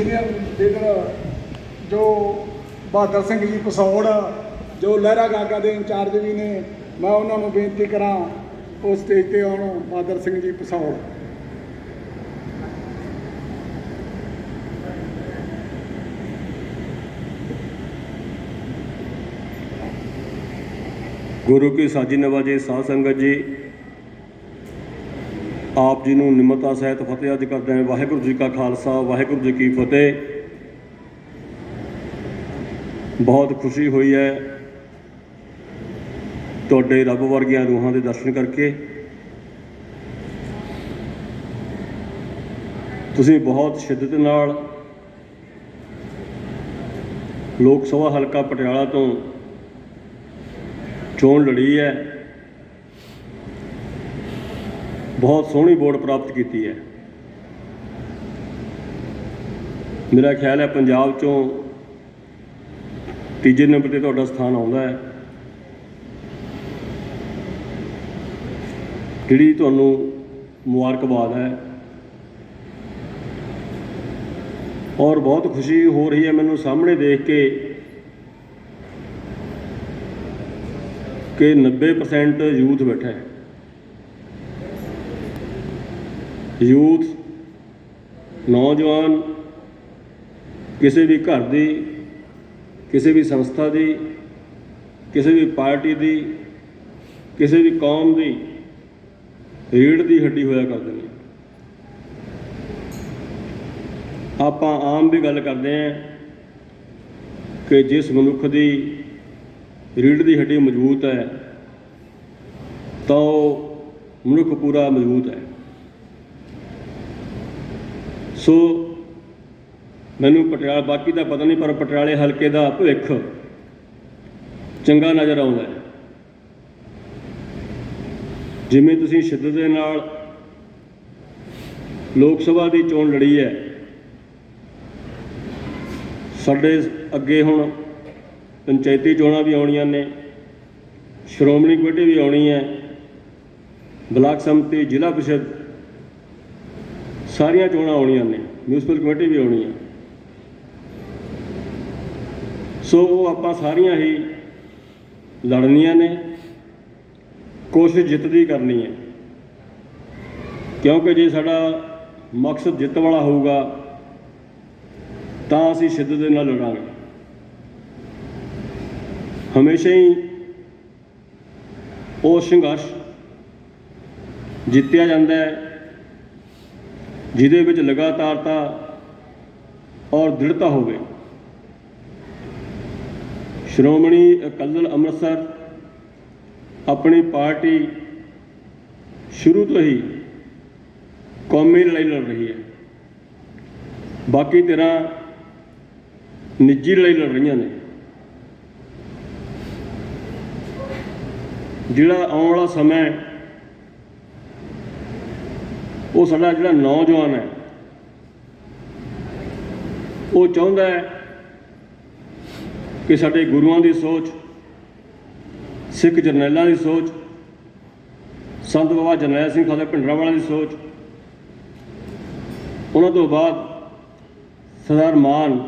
Senior leader ਜੋ ਬਹਾਦਰ ਸਿੰਘ ਜੀ ਪਸੌੜ ਜੋ ਲਹਿਰਾ ਗਾਗਾ ਦੇ ਇੰਚਾਰਜ ਵੀ ਨੇ, ਮੈਂ ਉਹਨਾਂ ਨੂੰ ਬੇਨਤੀ ਕਰਾਂ ਉਹ ਸਟੇਜ ਤੇ ਆਉਣ, ਬਹਾਦਰ ਸਿੰਘ ਜੀ ਪਸੌੜ ਗੁਰੂ ਕੀ ਸਾਜੀ ਨਵਾਜੇ ਸਾਧ ਸੰਗਤ ਜੀ ਆਪ ਜੀ ਨੂੰ ਨਿਮਰਤਾ ਸਹਿਤ ਫਤਿਹ ਅੱਜ ਕਰਦੇ ਹਾਂ। ਵਾਹਿਗੁਰੂ ਜੀ ਕਾ ਖਾਲਸਾ, ਵਾਹਿਗੁਰੂ ਜੀ ਕੀ ਫਤਿਹ। ਬਹੁਤ ਖੁਸ਼ੀ ਹੋਈ ਹੈ ਤੁਹਾਡੇ ਰੱਬ ਵਰਗੀਆਂ ਰੂਹਾਂ ਦੇ ਦਰਸ਼ਨ ਕਰਕੇ। ਤੁਸੀਂ ਬਹੁਤ ਸ਼ਿੱਦਤ ਨਾਲ ਲੋਕ ਸਭਾ ਹਲਕਾ ਪਟਿਆਲਾ ਤੋਂ ਚੋਣ ਲੜੀ ਹੈ। ਬਹੁਤ ਸੋਹਣੀ ਵੋਟ ਪ੍ਰਾਪਤ ਕੀਤੀ ਹੈ। ਮੇਰਾ ਖਿਆਲ ਹੈ ਪੰਜਾਬ ਚੋਂ ਤੀਜੇ ਨੰਬਰ ਤੇ ਤੁਹਾਡਾ ਸਥਾਨ ਆਉਂਦਾ ਹੈ। ਜਿਹੜੀ ਤੁਹਾਨੂੰ ਮੁਬਾਰਕਬਾਦ ਹੈ। ਔਰ ਬਹੁਤ ਖੁਸ਼ੀ ਹੋ ਰਹੀ ਹੈ ਮੈਨੂੰ ਸਾਹਮਣੇ ਦੇਖ ਕੇ ਕਿ 90% ਯੂਥ ਬੈਠਾ ਹੈ। ਯੂਥ, ਨੌਜਵਾਨ, ਕਿਸੇ ਵੀ ਘਰ ਦੀ, ਕਿਸੇ ਵੀ ਸੰਸਥਾ ਦੀ, ਕਿਸੇ ਵੀ ਪਾਰਟੀ ਦੀ, ਕਿਸੇ ਵੀ ਕੌਮ ਦੀ ਰੀੜ ਦੀ ਹੱਡੀ ਹੋਇਆ ਕਰਦੇ ਨੇ। ਆਪਾਂ ਆਮ ਵੀ ਗੱਲ ਕਰਦੇ ਹਾਂ ਕਿ ਜਿਸ ਮਨੁੱਖ ਦੀ ਰੀੜ ਦੀ ਹੱਡੀ ਮਜ਼ਬੂਤ ਹੈ, ਤਾਂ ਉਹ ਮਨੁੱਖ ਪੂਰਾ ਮਜ਼ਬੂਤ ਹੈ। ਸੋ ਮੈਨੂੰ ਪਟਿਆਲਾ, ਬਾਕੀ ਦਾ ਪਤਾ ਨਹੀਂ, ਪਰ ਪਟਿਆਲੇ ਹਲਕੇ ਦਾ ਭਵਿੱਖ ਚੰਗਾ ਨਜ਼ਰ ਆਉਂਦਾ ਹੈ। ਜਿਵੇਂ ਤੁਸੀਂ ਸ਼ਿੱਦਤ ਦੇ ਨਾਲ ਲੋਕ ਸਭਾ ਦੀ ਚੋਣ ਲੜੀ ਹੈ, ਸਾਡੇ ਅੱਗੇ ਹੁਣ ਪੰਚਾਇਤੀ ਚੋਣਾਂ ਵੀ ਆਉਣੀਆਂ ਨੇ, ਸ਼੍ਰੋਮਣੀ ਕਮੇਟੀ ਵੀ ਆਉਣੀ ਹੈ, ਬਲਾਕ ਸੰਮਤੀ ਜ਼ਿਲ੍ਹਾ ਪਰਿਸ਼ਦ ਸਾਰੀਆਂ ਚੋਣਾਂ ਆਉਣੀਆਂ ਨੇ ਮਿਊਨਿਸਪਲ ਕਮੇਟੀ ਵੀ ਆਉਣੀ ਹੈ ਸੋ ਉਹ ਆਪਾਂ ਸਾਰੀਆਂ ਹੀ ਲੜਨੀਆਂ ਨੇ, ਕੋਸ਼ਿਸ਼ ਜਿੱਤ ਦੀ ਕਰਨੀ ਹੈ। ਕਿਉਂਕਿ ਜੇ ਸਾਡਾ ਮਕਸਦ ਜਿੱਤ ਵਾਲਾ ਹੋਊਗਾ, ਤਾਂ ਅਸੀਂ ਸ਼ਿੱਦਤ ਦੇ ਨਾਲ ਲੜਾਂਗੇ। ਹਮੇਸ਼ਾ ਹੀ ਉਹ ਸੰਘਰਸ਼ ਜਿੱਤਿਆ ਜਾਂਦਾ ਹੈ ਜਿਹਦੇ ਵਿੱਚ ਲਗਾਤਾਰਤਾ ਔਰ ਦ੍ਰਿੜਤਾ ਹੋਵੇ। ਸ਼੍ਰੋਮਣੀ ਅਕਾਲੀ ਦਲ ਅੰਮ੍ਰਿਤਸਰ ਆਪਣੀ ਪਾਰਟੀ ਸ਼ੁਰੂ ਤੋਂ ਹੀ ਕੌਮੀ ਲੜਾਈ ਲੜ ਰਹੀ ਹੈ। ਬਾਕੀ ਤਰ੍ਹਾਂ ਨਿੱਜੀ ਲੜਾਈ ਲੜ ਰਹੀਆਂ ਨੇ। ਜਿਹੜਾ ਆਉਣ ਵਾਲਾ ਸਮਾਂ ਹੈ ਉਹ ਸਾਡਾ ਜਿਹੜਾ ਨੌਜਵਾਨ ਹੈ, ਉਹ ਚਾਹੁੰਦਾ ਹੈ ਕਿ ਸਾਡੇ ਗੁਰੂਆਂ ਦੀ ਸੋਚ, ਸਿੱਖ ਜਰਨੈਲਾਂ ਦੀ ਸੋਚ, ਸੰਤ ਬਾਬਾ ਜਰਨੈਲ ਸਿੰਘ ਖਾਲਸਾ ਭਿੰਡਰਾਂਵਾਲਾ ਦੀ ਸੋਚ, ਉਹਨਾਂ ਤੋਂ ਬਾਅਦ ਸਰਦਾਰ ਮਾਨ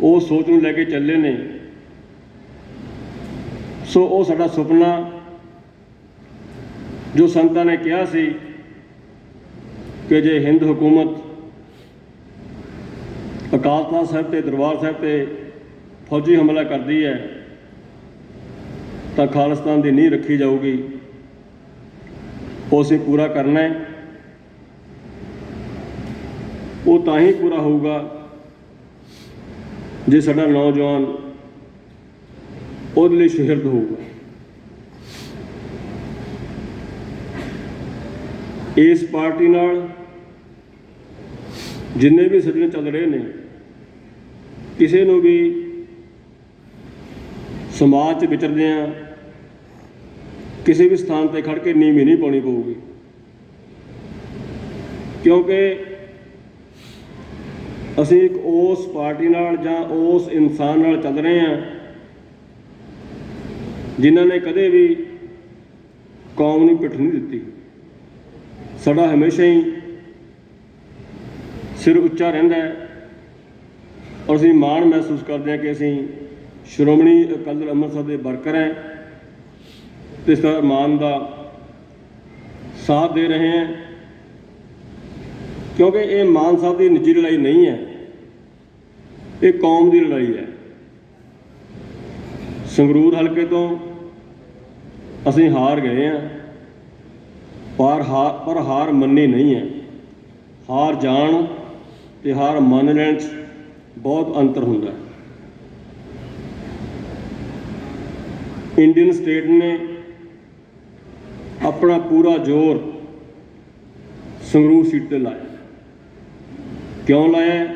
ਉਹ ਸੋਚ ਨੂੰ ਲੈ ਕੇ ਚੱਲੇ ਨੇ। ਸੋ ਉਹ ਸਾਡਾ ਸੁਪਨਾ ਜੋ ਸੰਤਾਂ ਨੇ ਕਿਹਾ ਸੀ ਕਿ ਜੇ ਹਿੰਦ ਹਕੂਮਤ ਅਕਾਲ ਤਖਤ ਸਾਹਿਬ ਤੇ ਦਰਬਾਰ ਸਾਹਿਬ ਤੇ ਫੌਜੀ ਹਮਲਾ ਕਰਦੀ ਹੈ, ਤਾਂ ਖਾਲਿਸਤਾਨ ਦੀ ਨੀਂਹ ਰੱਖੀ ਜਾਊਗੀ। ਉਹ ਅਸੀਂ ਪੂਰਾ ਕਰਨਾ ਹੈ। ਉਹ ਤਾਂ ਹੀ ਪੂਰਾ ਹੋਊਗਾ ਜੇ ਸਾਡਾ ਨੌਜਵਾਨ ਉਹਦੇ ਲਈ ਸ਼ਹਿਰਦ ਹੋਊਗਾ। ਇਸ ਪਾਰਟੀ ਨਾਲ ਜਿੰਨੇ ਵੀ ਸੱਜਣ ਚੱਲ ਰਹੇ ਨੇ, ਕਿਸੇ ਨੂੰ ਵੀ ਸਮਾਜ 'ਚ ਵਿਚਰਦੇ ਆ, ਕਿਸੇ ਵੀ ਸਥਾਨ ਤੇ ਖੜ ਕੇ ਨੀਵੀਂ ਨਹੀਂ ਪਾਉਣੀ ਪਊਗੀ। ਕਿਉਂਕਿ ਅਸੀਂ ਇੱਕ ਉਸ ਪਾਰਟੀ ਨਾਲ ਜਾਂ ਉਸ ਇਨਸਾਨ ਨਾਲ ਚੱਲ ਰਹੇ ਹਾਂ ਜਿਨ੍ਹਾਂ ਨੇ ਕਦੇ ਵੀ ਕੌਮ ਨੂੰ ਪਿੱਠ ਨਹੀਂ ਦਿੱਤੀ। ਸਾਡਾ ਹਮੇਸ਼ਾ ਹੀ ਸਿਰ ਉੱਚਾ ਰਹਿੰਦਾ ਹੈ। ਔਰ ਅਸੀਂ ਮਾਣ ਮਹਿਸੂਸ ਕਰਦੇ ਹਾਂ ਕਿ ਅਸੀਂ ਸ਼੍ਰੋਮਣੀ ਅਕਾਲੀ ਦਲ ਅੰਮ੍ਰਿਤਸਰ ਦੇ ਵਰਕਰ ਹੈ। ਤੇ ਇਸ ਤਰ੍ਹਾਂ ਮਾਨ ਦਾ ਸਾਥ ਦੇ ਰਹੇ ਹਾਂ। ਕਿਉਂਕਿ ਇਹ ਮਾਨ ਸਾਹਿਬ ਦੀ ਨਿੱਜੀ ਲੜਾਈ ਨਹੀਂ ਹੈ। ਇਹ ਕੌਮ ਦੀ ਲੜਾਈ ਹੈ। ਸੰਗਰੂਰ ਹਲਕੇ ਤੋਂ ਅਸੀਂ ਹਾਰ ਗਏ ਹਾਂ। ਪਰ ਹਾਰ ਪਰ ਹਾਰ ਮੰਨੀ ਨਹੀਂ ਹੈ। ਹਾਰ ਜਾਣ ਤੇ ਹਾਰ ਮੰਨ ਲੈਣ 'ਚ ਬਹੁਤ ਅੰਤਰ ਹੁੰਦਾ ਹੈ। ਇੰਡੀਅਨ ਸਟੇਟ ਨੇ ਆਪਣਾ ਪੂਰਾ ਜ਼ੋਰ ਸੰਗਰੂਰ ਸੀਟ ਤੇ ਲਾਇਆ। ਕਿਉਂ ਲਾਇਆ?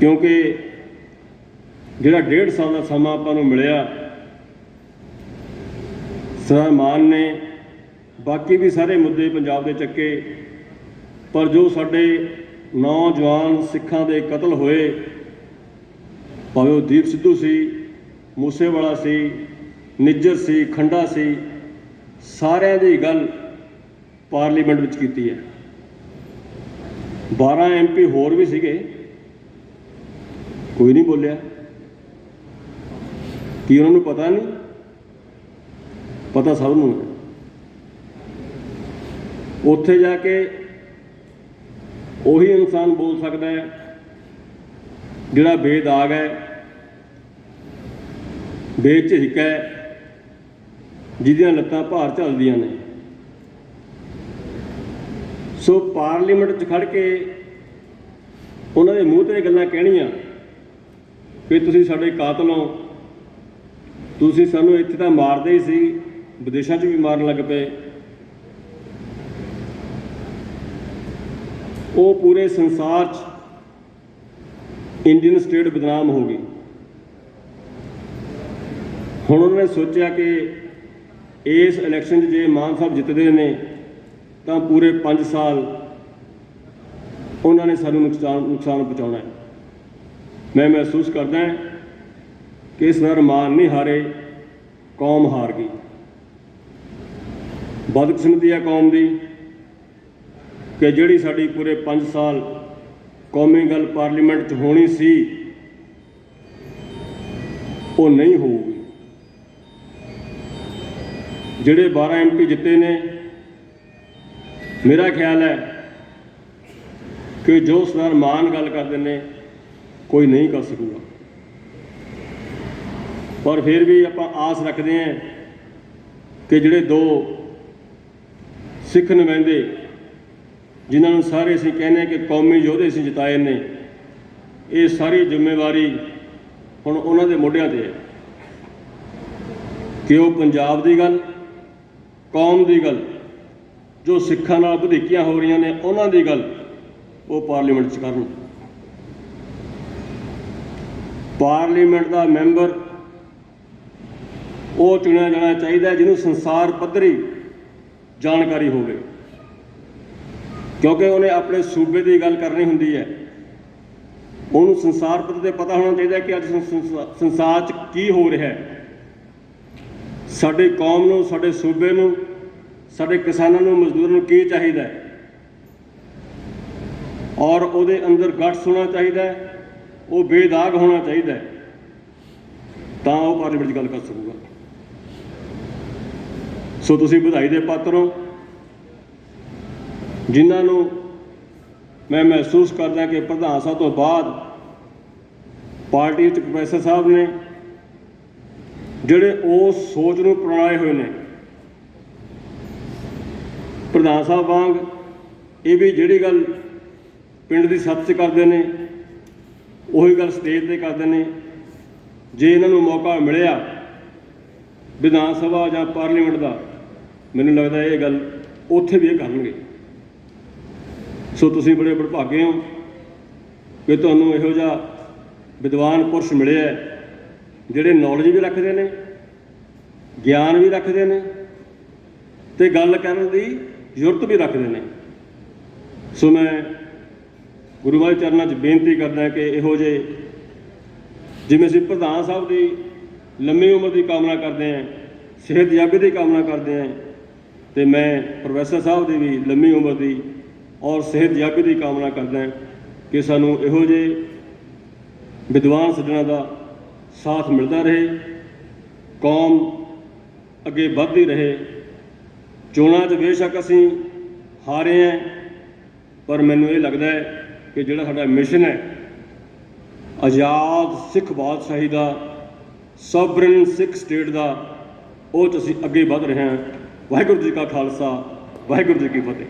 ਕਿਉਂਕਿ ਜਿਹੜਾ ਡੇਢ ਸਾਲ ਦਾ ਸਮਾਂ ਆਪਾਂ ਨੂੰ ਮਿਲਿਆ ਸਰਦਾਰ ਮਾਨ ਨੇ ਬਾਕੀ ਵੀ ਸਾਰੇ ਮੁੱਦੇ ਪੰਜਾਬ ਦੇ ਚੱਕੇ ਪਰ ਜੋ ਸਾਡੇ ਨੌਜਵਾਨ ਸਿੱਖਾਂ ਦੇ ਕਤਲ ਹੋਏ, ਭਾਵੇਂ ਉਹ ਦੀਪ ਸਿੱਧੂ ਸੀ, ਮੂਸੇਵਾਲਾ ਸੀ, ਨਿੱਜਰ ਸੀ, ਖੰਡਾ ਸੀ, ਸਾਰਿਆਂ ਦੀ ਗੱਲ ਪਾਰਲੀਮੈਂਟ ਵਿੱਚ ਕੀਤੀ ਹੈ। 12 ਐਮਪੀ ਹੋਰ ਵੀ ਸੀਗੇ, ਕੋਈ ਨਹੀਂ ਬੋਲਿਆ। ਕੀ ਉਹਨਾਂ ਨੂੰ ਪਤਾ ਨਹੀਂ? ਪਤਾ ਸਭ ਨੂੰ ਉੱਥੇ ਜਾ ਕੇ ਉਹੀ ਇਨਸਾਨ ਬੋਲ ਸਕਦਾ ਹੈ, ਜਿਹੜਾ ਬੇਦਾਗ ਹੈ, ਬੇਝਿਜਕ ਹੈ, ਜਿਹਦੀਆਂ ਲੱਤਾਂ ਭਾਰ ਝੱਲਦੀਆਂ ਨੇ। ਸੋ ਪਾਰਲੀਮੈਂਟ 'ਚ ਖੜ ਕੇ ਉਹਨਾਂ ਦੇ ਮੂੰਹ ਤੇ ਗੱਲਾਂ ਕਹਿਣੀਆਂ ਕਿ ਤੁਸੀਂ ਸਾਡੇ ਕਾਤਲ ਹੋ, ਤੁਸੀਂ ਸਾਨੂੰ ਇੱਥੇ ਤਾਂ ਮਾਰਦੇ ਹੀ ਸੀ, ਵਿਦੇਸ਼ਾਂ 'ਚ ਵੀ ਮਾਰਨ ਲੱਗ ਪਏ। ਉਹ ਪੂਰੇ ਸੰਸਾਰ 'ਚ ਇੰਡੀਅਨ ਸਟੇਟ ਬਦਨਾਮ ਹੋ ਗਈ। ਹੁਣ ਉਹਨਾਂ ਨੇ ਸੋਚਿਆ ਕਿ ਇਸ ਇਲੈਕਸ਼ਨ 'ਚ ਜੇ ਮਾਨ ਸਾਹਿਬ ਜਿੱਤਦੇ ਨੇ, ਤਾਂ ਪੂਰੇ 5 ਸਾਲ ਉਹਨਾਂ ਨੇ ਸਾਨੂੰ ਨੁਕਸਾਨ ਨੁਕਸਾਨ ਪਹੁੰਚਾਉਣਾ ਹੈ। ਮੈਂ ਮਹਿਸੂਸ ਕਰਦਾ ਹਾਂ ਕਿ ਸਰ ਮਾਨ ਨਹੀਂ ਹਾਰੇ, ਕੌਮ ਹਾਰ ਗਈ। ਬਦਕਿਸਮਤੀ ਹੈ ਕੌਮ ਦੀ। ਕਿ ਜਿਹੜੀ ਸਾਡੀ ਪੂਰੇ 5 ਸਾਲ ਕੌਮੀ ਗੱਲ ਪਾਰਲੀਮੈਂਟ 'ਚ ਹੋਣੀ ਸੀ, ਉਹ ਨਹੀਂ ਹੋਊਗੀ। ਜਿਹੜੇ 12 ਐਮਪੀ ਜਿੱਤੇ ਨੇ, ਮੇਰਾ ਖਿਆਲ ਹੈ ਕਿ ਜੋ ਸਰਦਾਰ ਮਾਨ ਗੱਲ ਕਰਦੇ ਨੇ, ਕੋਈ ਨਹੀਂ ਕਰ ਸਕੂਗਾ। ਪਰ ਫਿਰ ਵੀ ਆਪਾਂ ਆਸ ਰੱਖਦੇ ਹਾਂ ਕਿ ਜਿਹੜੇ ਦੋ ਸਿੱਖ ਨੁਮਾਇੰਦੇ ਜਿਨ੍ਹਾਂ ਨੂੰ ਸਾਰੇ ਅਸੀਂ ਕਹਿੰਦੇ ਹਾਂ ਕਿ ਕੌਮੀ ਯੋਧੇ ਅਸੀਂ ਜਿਤਾਏ ਨੇ, ਇਹ ਸਾਰੀ ਜ਼ਿੰਮੇਵਾਰੀ ਹੁਣ ਉਹਨਾਂ ਦੇ ਮੋਢਿਆਂ ਤੇ ਹੈ। ਕਿ ਉਹ ਪੰਜਾਬ ਦੀ ਗੱਲ, ਕੌਮ ਦੀ ਗੱਲ, ਜੋ ਸਿੱਖਾਂ ਨਾਲ ਵਧੀਕੀਆਂ ਹੋ ਰਹੀਆਂ ਨੇ, ਉਹਨਾਂ ਦੀ ਗੱਲ ਉਹ ਪਾਰਲੀਮੈਂਟ 'ਚ ਕਰਨ। ਪਾਰਲੀਮੈਂਟ ਦਾ ਮੈਂਬਰ ਉਹ ਚੁਣਿਆ ਜਾਣਾ ਚਾਹੀਦਾ ਜਿਹਨੂੰ ਸੰਸਾਰ ਪੱਧਰੀ ਜਾਣਕਾਰੀ ਹੋਵੇ। ਕਿਉਂਕਿ ਉਹਨੇ ਆਪਣੇ ਸੂਬੇ ਦੀ ਗੱਲ ਕਰਨੀ ਹੁੰਦੀ ਹੈ। ਉਹਨੂੰ ਸੰਸਾਰ ਪੱਧਰ ਤੇ ਪਤਾ ਹੋਣਾ ਚਾਹੀਦਾ ਕਿ ਅੱਜ ਸੰਸਾਰ 'ਚ ਕੀ ਹੋ ਰਿਹਾ ਹੈ। ਸਾਡੀ ਕੌਮ ਨੂੰ, ਸਾਡੇ ਸੂਬੇ ਨੂੰ, ਸਾਡੇ ਕਿਸਾਨਾਂ ਨੂੰ, ਮਜ਼ਦੂਰਾਂ ਨੂੰ ਕੀ ਚਾਹੀਦਾ ਹੈ? ਔਰ ਉਹਦੇ ਅੰਦਰ ਗਟਸ ਹੋਣਾ ਚਾਹੀਦਾ ਹੈ। ਉਹ ਬੇਦਾਗ ਹੋਣਾ ਚਾਹੀਦਾ ਹੈ। ਤਾਂ ਉਹ ਪਾਰਲੀਮੈਂਟ 'ਚ ਗੱਲ ਕਰ ਸਕੂਗਾ। ਸੋ ਤੁਸੀਂ ਵਧਾਈ ਦੇ ਪਾਤਰ ਹੋ। ਜਿਨ੍ਹਾਂ ਨੂੰ ਮੈਂ ਮਹਿਸੂਸ ਕਰਦਾ ਕਿ ਪ੍ਰਧਾਨ ਸਾਹਿਬ ਤੋਂ ਬਾਅਦ ਪਾਰਟੀ ਵਿੱਚ ਪ੍ਰੋਫੈਸਰ ਸਾਹਿਬ ਨੇ ਜਿਹੜੇ ਉਸ ਸੋਚ ਨੂੰ ਪ੍ਰਣਾਏ ਹੋਏ ਨੇ, ਪ੍ਰਧਾਨ ਸਾਹਿਬ ਵਾਂਗ ਇਹ ਵੀ ਜਿਹੜੀ ਗੱਲ ਪਿੰਡ ਦੀ ਸੱਤ 'ਚ ਕਰਦੇ ਨੇ, ਉਹੀ ਗੱਲ ਸਟੇਜ ਤੇ ਕਰਦੇ ਨੇ, ਜੇ ਇਹਨਾਂ ਨੂੰ ਮੌਕਾ ਮਿਲਿਆ ਵਿਧਾਨ ਸਭਾ ਜਾਂ ਪਾਰਲੀਮੈਂਟ ਦਾ, ਮੈਨੂੰ ਲੱਗਦਾ ਇਹ ਗੱਲ ਉੱਥੇ ਵੀ ਇਹ ਕਰਨਗੇ। ਸੋ ਤੁਸੀਂ ਬੜੇ ਵਡਭਾਗੇ ਹੋ ਕਿ ਤੁਹਾਨੂੰ ਇਹੋ ਜਿਹਾ ਵਿਦਵਾਨ ਪੁਰਸ਼ ਮਿਲਿਆ ਜਿਹੜੇ ਨੌਲੇਜ ਵੀ ਰੱਖਦੇ ਨੇ, ਗਿਆਨ ਵੀ ਰੱਖਦੇ ਨੇ ਤੇ ਗੱਲ ਕਰਨ ਦੀ ਜ਼ਰੂਰਤ ਵੀ ਰੱਖਦੇ ਨੇ। ਸੋ ਮੈਂ ਗੁਰੂ ਮਹਾਰਾਜ ਚਰਨਾਂ 'ਚ ਬੇਨਤੀ ਕਰਦਾ ਕਿ ਇਹੋ ਜਿਹੇ ਜਿਵੇਂ ਅਸੀਂ ਪ੍ਰਧਾਨ ਸਾਹਿਬ ਦੀ ਲੰਮੀ ਉਮਰ ਦੀ ਕਾਮਨਾ ਕਰਦੇ ਹਾਂ, ਸਿਹਤ ਯੱਗ ਦੀ ਕਾਮਨਾ ਕਰਦੇ ਹਾਂ, ਤੇ ਮੈਂ ਪ੍ਰੋਫੈਸਰ ਸਾਹਿਬ ਦੀ ਵੀ ਲੰਮੀ ਉਮਰ ਦੀ ਔਰ ਸਿਹਤ ਯੱਗ ਦੀ ਕਾਮਨਾ ਕਰਦਾ ਕਿ ਸਾਨੂੰ ਇਹੋ ਜਿਹੇ ਵਿਦਵਾਨ ਸੱਜਣਾ ਦਾ ਸਾਥ ਮਿਲਦਾ ਰਹੇ, ਕੌਮ ਅੱਗੇ ਵੱਧਦੀ ਰਹੇ। ਚੋਣਾਂ 'ਚ ਬੇਸ਼ੱਕ ਅਸੀਂ ਹਾਰੇ ਹਾਂ, ਪਰ ਮੈਨੂੰ ਇਹ ਲੱਗਦਾ ਹੈ ਕਿ ਜਿਹੜਾ ਸਾਡਾ ਮਿਸ਼ਨ ਹੈ, ਆਜ਼ਾਦ ਸਿੱਖ ਬਾਦਸ਼ਾਹੀ ਦਾ, ਸੋਵਰਨ ਸਿੱਖ ਸਟੇਟ ਦਾ, ਉਹ 'ਚ ਅਸੀਂ ਅੱਗੇ ਵੱਧ ਰਹੇ ਹਾਂ। ਵਾਹਿਗੁਰੂ ਜੀ ਕਾ ਖਾਲਸਾ, ਵਾਹਿਗੁਰੂ ਜੀ ਕੀ ਫਤਿਹ।